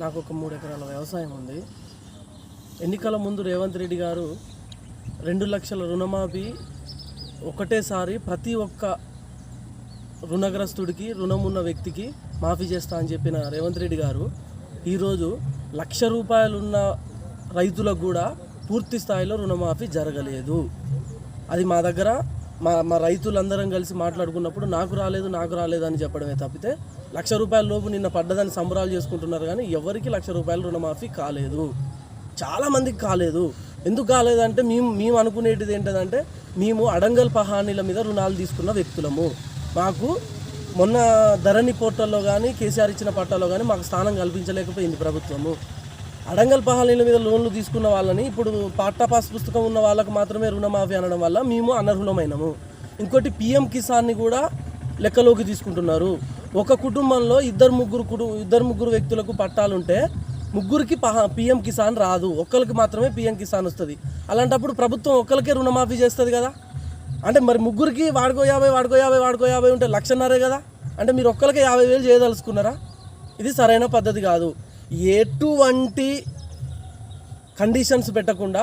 నాకు ఒక మూడు ఎకరాల వ్యవసాయం ఉంది. ఎన్నికల ముందు రేవంత్ రెడ్డి గారు రెండు లక్షల రుణమాఫీ ఒకటేసారి ప్రతి ఒక్క రుణగ్రస్తుడికి రుణం ఉన్న వ్యక్తికి మాఫీ చేస్తా అని చెప్పిన రేవంత్ రెడ్డి గారు ఈరోజు లక్ష రూపాయలున్న రైతులకు కూడా పూర్తి స్థాయిలో రుణమాఫీ జరగలేదు. అది మా దగ్గర మా మా రైతులందరం కలిసి మాట్లాడుకున్నప్పుడు నాకు రాలేదు నాకు రాలేదు అని చెప్పడమే తప్పితే లక్ష రూపాయల లోపు నిన్న పడ్డదని సంబరాలు చేసుకుంటున్నారు కానీ ఎవరికి లక్ష రూపాయల రుణమాఫీ కాలేదు. చాలామందికి కాలేదు. ఎందుకు కాలేదంటే మేము మేము అనుకునేటిది ఏంటంటే మేము అడంగల్ పహానీల మీద రుణాలు తీసుకున్న వ్యక్తులము. మాకు మొన్న ధరణి పోర్టల్లో కానీ కేసీఆర్ ఇచ్చిన పట్టాలో కానీ మాకు స్థానం కల్పించలేకపోయింది ప్రభుత్వము. అడంగల్ పహాలీల మీద లోన్లు తీసుకున్న వాళ్ళని ఇప్పుడు పట్టా పాస్ పుస్తకం ఉన్న వాళ్ళకు మాత్రమే రుణమాఫీ అనడం వల్ల మేము అనర్హులమైనము. ఇంకోటి పిఎం కిసాన్ని కూడా లెక్కలోకి తీసుకుంటున్నారు. ఒక కుటుంబంలో ఇద్దరు ముగ్గురు కుటు ఇద్దరు ముగ్గురు వ్యక్తులకు పట్టాలుంటే ముగ్గురికి పిఎం కిసాన్ రాదు. ఒక్కరికి మాత్రమే పిఎం కిసాన్ వస్తుంది. అలాంటప్పుడు ప్రభుత్వం ఒక్కరికే రుణమాఫీ చేస్తుంది కదా? అంటే మరి ముగ్గురికి వాడుకో యాభై వాడుకో యాభై వాడుకో యాభై ఉంటే లక్షన్నరే కదా? అంటే మీరు ఒక్కరికే యాభై వేలు చేయదలుచుకున్నారా? ఇది సరైన పద్ధతి కాదు. ఎటువంటి కండిషన్స్ పెట్టకుండా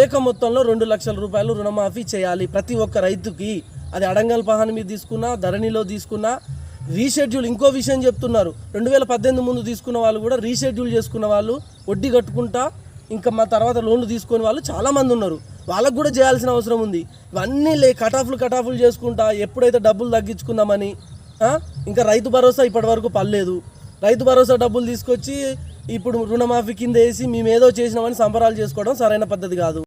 ఏక మొత్తంలో రెండు లక్షల రూపాయలు రుణమాఫీ చేయాలి ప్రతి ఒక్క రైతుకి. అది అడంగల్ పహాన్ మీద తీసుకున్నా ధరణిలో తీసుకున్నా రీషెడ్యూల్ ఇంకో విషయం చెప్తున్నారు. రెండు వేల పద్దెనిమిది ముందు తీసుకున్న వాళ్ళు కూడా రీషెడ్యూల్ చేసుకున్న వాళ్ళు వడ్డీ కట్టుకుంటా ఇంకా మా తర్వాత లోన్లు తీసుకునే వాళ్ళు చాలామంది ఉన్నారు. వాళ్ళకు కూడా చేయాల్సిన అవసరం ఉంది. ఇవన్నీ లే కటాఫ్లు కటాఫ్లు చేసుకుంటా ఎప్పుడైతే డబ్బులు తగ్గించుకుందామని ఇంకా రైతు భరోసా ఇప్పటి వరకు పర్లేదు రైతు భరోసా డబ్బులు తీసుకొచ్చి ఇప్పుడు రుణమాఫీ కింద వేసి మేము ఏదో చేసినామని సంబరాలు చేసుకోవడం సరైన పద్ధతి కాదు.